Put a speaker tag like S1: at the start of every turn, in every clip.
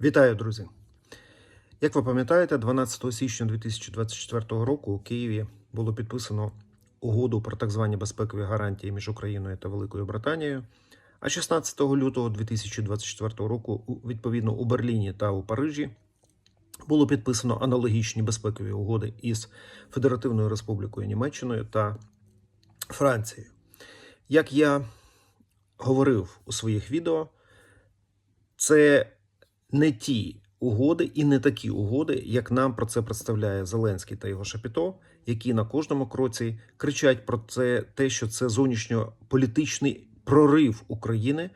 S1: Вітаю, друзі! Як ви пам'ятаєте, 12 січня 2024 року у Києві було підписано угоду про так звані безпекові гарантії між Україною та Великою Британією. А 16 лютого 2024 року, відповідно, у Берліні та у Парижі було підписано аналогічні безпекові угоди із Федеративною Республікою Німеччиною та Францією. Як я говорив у своїх відео, це не ті угоди і не такі угоди, як нам про це представляє Зеленський та його Шапіто, які на кожному кроці кричать про це, те, що це зовнішньополітичний прорив України.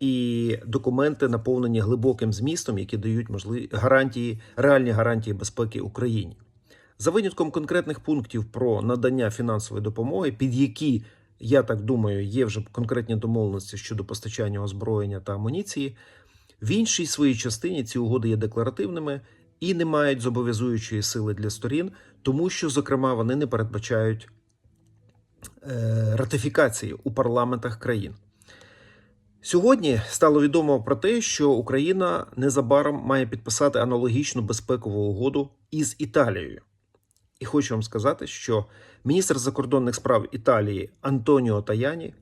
S1: І документи наповнені глибоким змістом, які дають можливі гарантії, реальні гарантії безпеки Україні. За винятком конкретних пунктів про надання фінансової допомоги, під які, я так думаю, є вже конкретні домовленості щодо постачання озброєння та амуніції, в іншій своїй частині ці угоди є декларативними і не мають зобов'язуючої сили для сторін, тому що, зокрема, вони не передбачають е, ратифікації у парламентах країн. Сьогодні стало відомо про те, що Україна незабаром має підписати аналогічну безпекову угоду із Італією. І хочу вам сказати, що міністр закордонних справ Італії Антоніо Таяні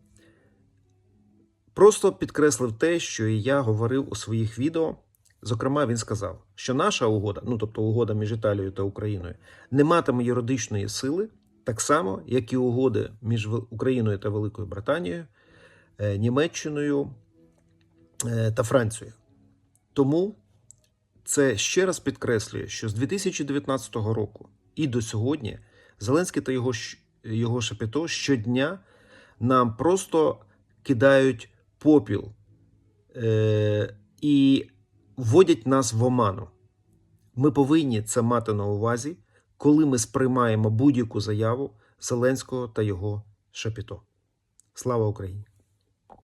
S1: просто підкреслив те, що і я говорив у своїх відео. Зокрема, він сказав, що наша угода, ну тобто угода між Італією та Україною, не матиме юридичної сили, так само, як і угоди між Україною та Великою Британією, е, Німеччиною е, та Францією. Тому це ще раз підкреслює, що з 2019 року і до сьогодні Зеленський та його, його шапіто щодня нам просто кидають попіл е, і вводять нас в оману. Ми повинні це мати на увазі, коли ми сприймаємо будь-яку заяву Зеленського та його шапіто. Слава Україні!